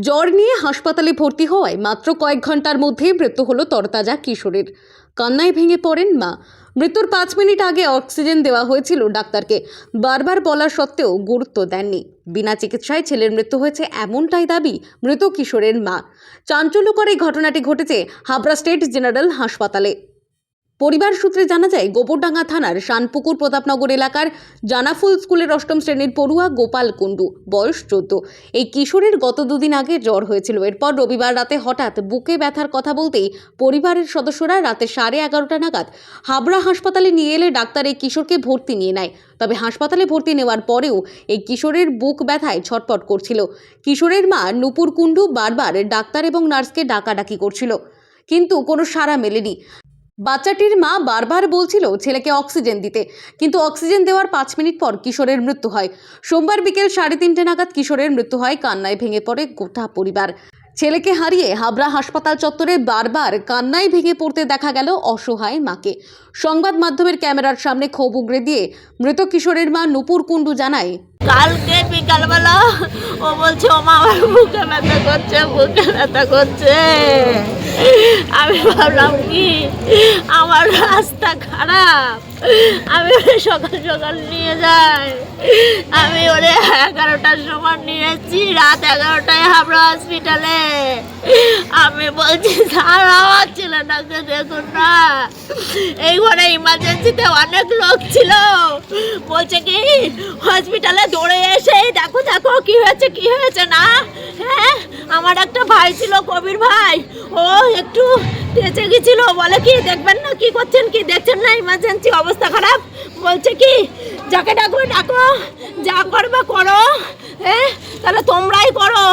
জ্বর নিয়ে হাসপাতালে ভর্তি হওয়ায় মাত্র কয়েক ঘণ্টার মধ্যেই মৃত্যু হলো তরতাজা কিশোরের। কান্নায় ভেঙে পড়েন মা। মৃত্যুর পাঁচ মিনিট আগে অক্সিজেন দেওয়া হয়েছিল ডাক্তারকে। বারবার বলা সত্ত্বেও গুরুত্ব দেননি। বিনা চিকিৎসায় ছেলের মৃত্যু হয়েছে এমনটাই দাবি মৃত কিশোরের মা। চাঞ্চল্যকর এই ঘটনাটি ঘটেছে হাবড়া স্টেট জেনারেল হাসপাতালে। পরিবার সূত্রে জানা যায়, গোবরডাঙ্গা থানার শানপুকুর প্রতাপনগর এলাকার জানাফুল স্কুলের অষ্টম শ্রেণির পড়ুয়া গোপাল কুণ্ডু, বয়স চোদ্দ। এই কিশোরের গত দুদিন আগে জ্বর হয়েছিল। এরপর রবিবার রাতে হঠাৎ বুকে ব্যথার কথা বলতেই পরিবারের সদস্যরা রাতে সাড়ে এগারোটা নাগাদ হাবড়া হাসপাতালে নিয়ে এলে ডাক্তার এই কিশোরকে ভর্তি নিয়ে নেয়। তবে হাসপাতালে ভর্তি নেওয়ার পরেও এই কিশোরের বুক ব্যথায় ছটপট করছিল। কিশোরের মা নুপুর কুণ্ডু বারবার ডাক্তার এবং নার্সকে ডাকাডাকি করছিল। কিন্তু কোনো সাড়া মেলেনি। বাচ্চাটির মা বারবার বলছিল ছেলেকে অক্সিজেন দিতে। কিন্তু অক্সিজেন দেওয়ার পাঁচ মিনিট পর কিশোরের মৃত্যু হয়। সোমবার বিকেল সাড়ে তিনটে নাগাদ কিশোরের মৃত্যু হয় কান্নায় ভেঙে পড়ে গোটা পরিবার। ছেলেকে হারিয়ে হাবড়া হাসপাতাল চত্বরে বারবার কান্নায় ভেঙে পড়তে দেখা গেল অসহায় মাকে। সংবাদ মাধ্যমের ক্যামেরার সামনে ক্ষোভ উগড়ে দিয়ে মৃত কিশোরের মা নুপুর কুণ্ডু জানায় কালকে বিকালবেলা ও বলছে, ও মা, আমার বুকে ব্যথা করছে, বুকে ব্যথা করছে। আমি ভাবলাম, কি? আমার রাস্তা খারাপ। আমি ওরে সকাল সকাল নিয়ে যাই। আমি ওরে এগারোটার সময় নিয়েছি, রাত এগারোটায় হাবড়া হসপিটালে আমি বলছি, স্যার, আমার ছেলেটাকে দেখুন না। এই ঘরে ইমার্জেন্সিতে অনেক লোক ছিল। বলছে, কি? হসপিটালে দৌড়ে এসে দেখো দেখো কি হয়েছে কি হয়েছে না? হ্যাঁ আমার একটা ভাই ছিল কবির ভাই। ও একটু বেঁচে গেছিল, বলে কি, দেখবেন না কি করছেন কি? দেখছেন না ইমার্জেন্সি অবস্থা খারাপ? বলছে কি, যাকে ডাকবে ডাকো, যা করবে করো হ্যাঁ? তাহলে তোমরাই করো।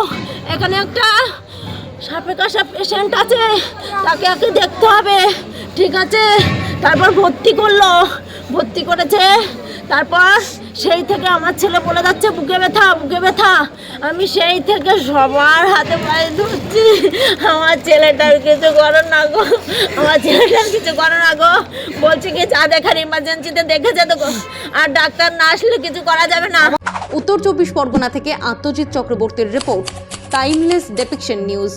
এখানে একটা সাপে কাশা পেশেন্ট আছে, তাকে আগে দেখতে হবে। ঠিক আছে, তারপর ভর্তি করল। ভর্তি করেছে। তারপর সেই থেকে আমার ছেলে বলে যাচ্ছে, বুকে ব্যথা বুকে ব্যথা। আমি সেই থেকে সবার হাতে পায়ে ধরছি। আমার ছেলেটার কিছু করো না গো। আমার ছেলেটার কিছু করো না গো। বলছি কি, যা দেখার ইমার্জেন্সিতে দেখেছে তো গো। আর ডাক্তার না আসলে কিছু করা যাবে না। উত্তর চব্বিশ পরগনা থেকে আত্মজিৎ চক্রবর্তীর রিপোর্ট টাইমলেস ডেপিকশন নিউজ